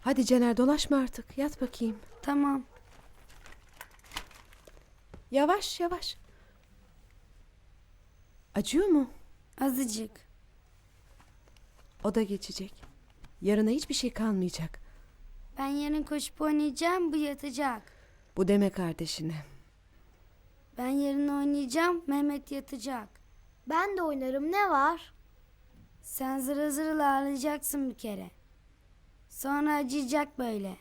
Hadi Caner dolaşma artık. Yat bakayım. Tamam. Yavaş yavaş. Acıyor mu? Azıcık. O da geçecek. Yarına hiçbir şey kalmayacak. Ben yarın koşup oynayacağım bu yatacak. Bu deme kardeşine. Ben yarın oynayacağım Mehmet yatacak. Ben de oynarım ne var? Sen zırıl zırıl ağlayacaksın bir kere. Sonra acıyacak böyle.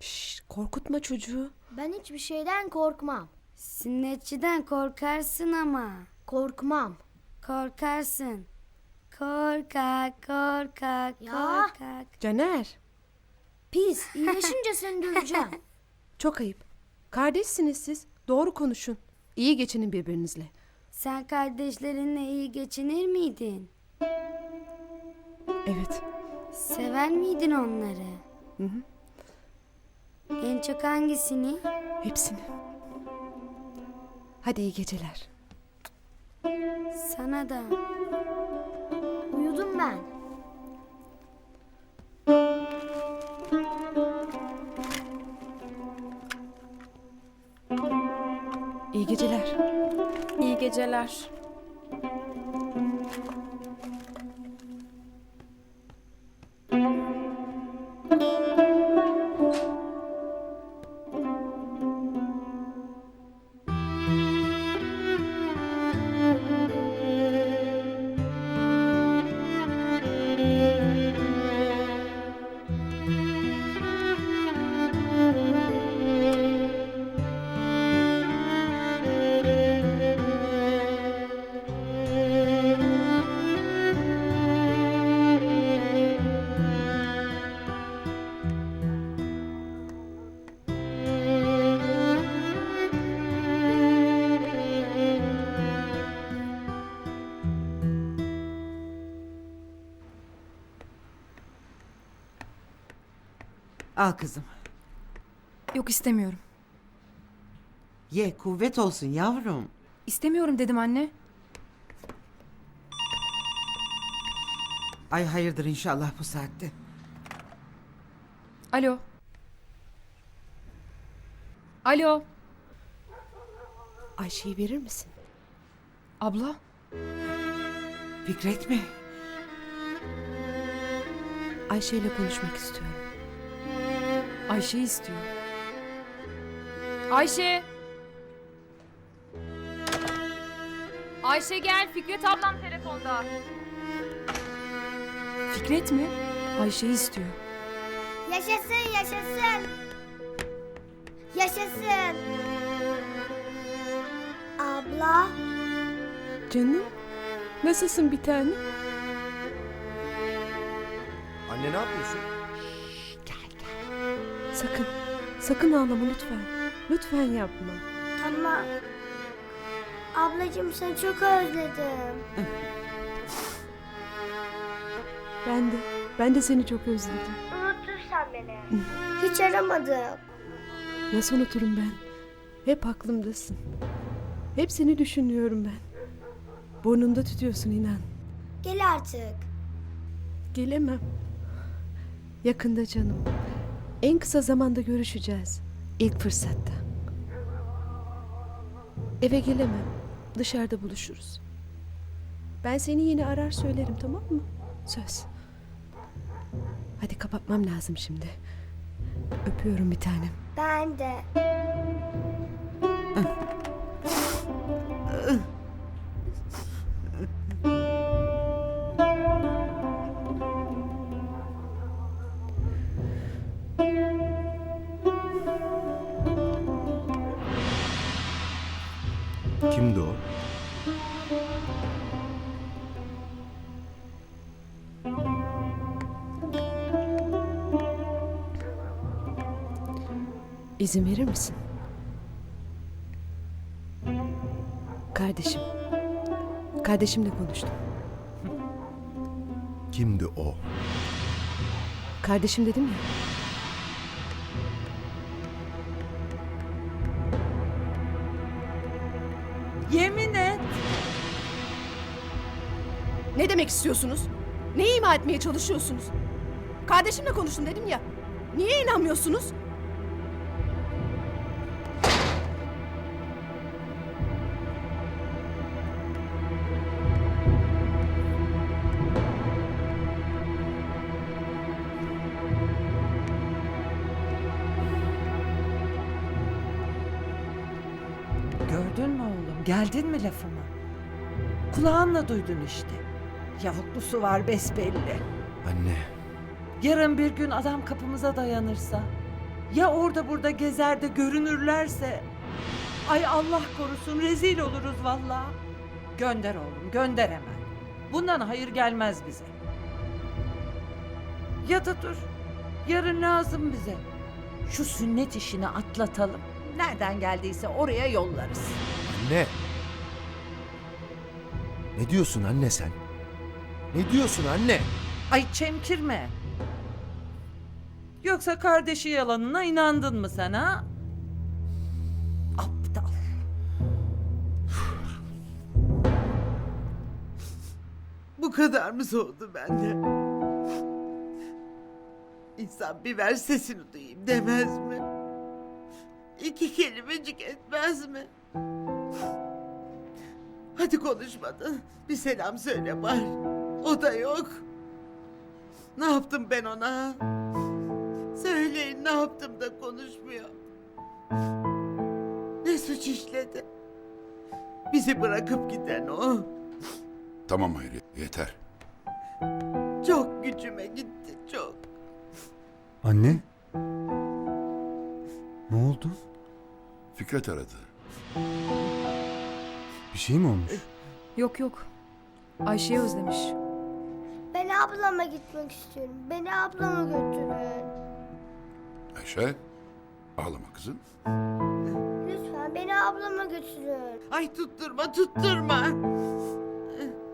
Şşş korkutma çocuğu. Ben hiçbir şeyden korkmam. Sünnetçiden korkarsın ama. Korkmam. Korkarsın. Korkak, korkak, Ya. korkak. Caner Pis. İyileşince seni döveceğim. çok ayıp. Kardeşsiniz siz. Doğru konuşun. İyi geçinin birbirinizle. Sen kardeşlerinle iyi geçinir miydin? Evet. Sever miydin onları? Hı hı. En çok hangisini? Hepsini. Hadi iyi geceler. Sana da. Uyudum ben. İyi geceler. İyi geceler. Al kızım. Yok istemiyorum. Ye kuvvet olsun yavrum. İstemiyorum dedim anne. Ay hayırdır inşallah bu saatte. Alo. Alo. Ayşe'yi verir misin? Abla. Fikret mi? Ayşe ile konuşmak istiyorum. Ayşe istiyor. Ayşe. Ayşe gel Fikret ablam telefonda. Fikret mi? Ayşe istiyor. Yaşasın yaşasın. Yaşasın. Abla. Canım. Nasılsın bir tane? Anne ne yapıyorsun? Sakın. Sakın ağlama lütfen. Lütfen yapma. Tamam. Ablacığım seni çok özledim. Ben de. Ben de seni çok özledim. Unutursan beni. Hiç aramadım. Nasıl unuturum ben? Hep aklımdasın. Hep seni düşünüyorum ben. Burnunda tutuyorsun inan. Gel artık. Gelemem. Yakında canım. En kısa zamanda görüşeceğiz. İlk fırsatta. Eve gelemem. Dışarıda buluşuruz. Ben seni yine arar söylerim tamam mı? Söz. Hadi kapatmam lazım şimdi. Öpüyorum bir tanem. Ben de. Kimdi o? İzin verir misin? Kardeşim. Kardeşimle konuştum. Kimdi o? Kardeşim dedim ya. Ne demek istiyorsunuz? Ne ima etmeye çalışıyorsunuz? Kardeşimle konuştum dedim ya. Niye inanmıyorsunuz? Gördün mü oğlum? Geldin mi lafıma? Kulağınla duydun işte. Yavuklusu var besbelli. Anne. Yarın bir gün adam kapımıza dayanırsa, ya orada burada gezer de görünürlerse, ay Allah korusun rezil oluruz vallahi. Gönder oğlum, gönder hemen. Bundan hayır gelmez bize. Ya da dur, yarın lazım bize. Şu sünnet işini atlatalım. Nereden geldiyse oraya yollarız. Anne. Ne diyorsun anne sen? Ne diyorsun anne? Ay çemkirme. Yoksa kardeşi yalanına inandın mı sen ha? Aptal. Bu kadar mı soğudu benden? İnsan bir ver sesini duyayım demez mi? İki kelimecik etmez mi? Hadi konuşmadın. Bir selam söyle bari. O da yok. Ne yaptım ben ona? Söyleyin ne yaptım da konuşmuyor. Ne suç işledi? Bizi bırakıp giden o. Tamam Hayri, yeter. Çok gücüme gitti çok. Anne? Ne oldu? Fikret aradı. Bir şey mi olmuş? Yok yok. Ayşe'yi özlemiş. Ablama gitmek istiyorum. Beni ablama götürün. Ayşe, ağlama kızım. Lütfen beni ablama götürün. Ay tutturma tutturma.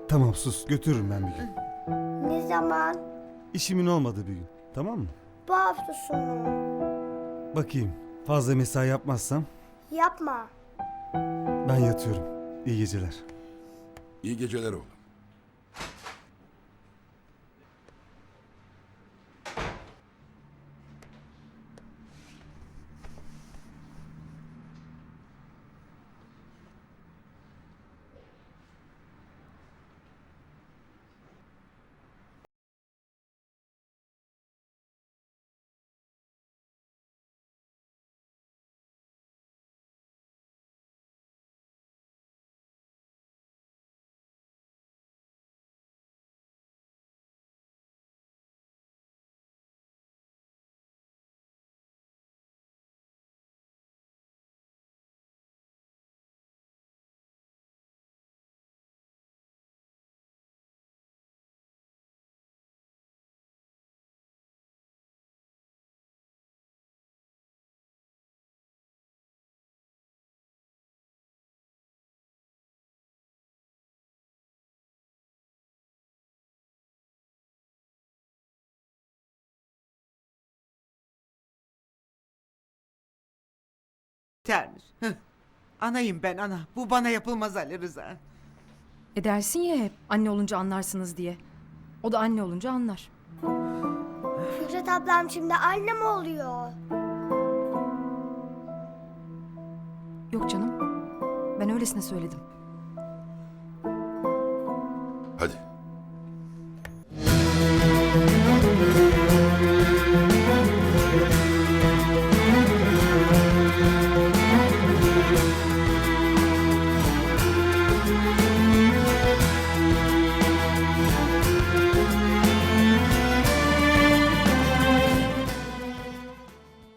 Tamam sus götürürüm ben bir gün. Ne zaman? İşimin olmadığı bir gün. Tamam mı? Bu hafta sonu. Bakayım. Fazla mesai yapmazsam Yapma. ben yatıyorum. İyi geceler. İyi geceler oğlum. Termiş. Hıh. Anayım ben ana. Bu bana yapılmaz Ali Rıza. E dersin ya hep anne olunca anlarsınız diye. O da anne olunca anlar. Fikret ablam şimdi anne mi oluyor? Yok canım. Ben öylesine söyledim.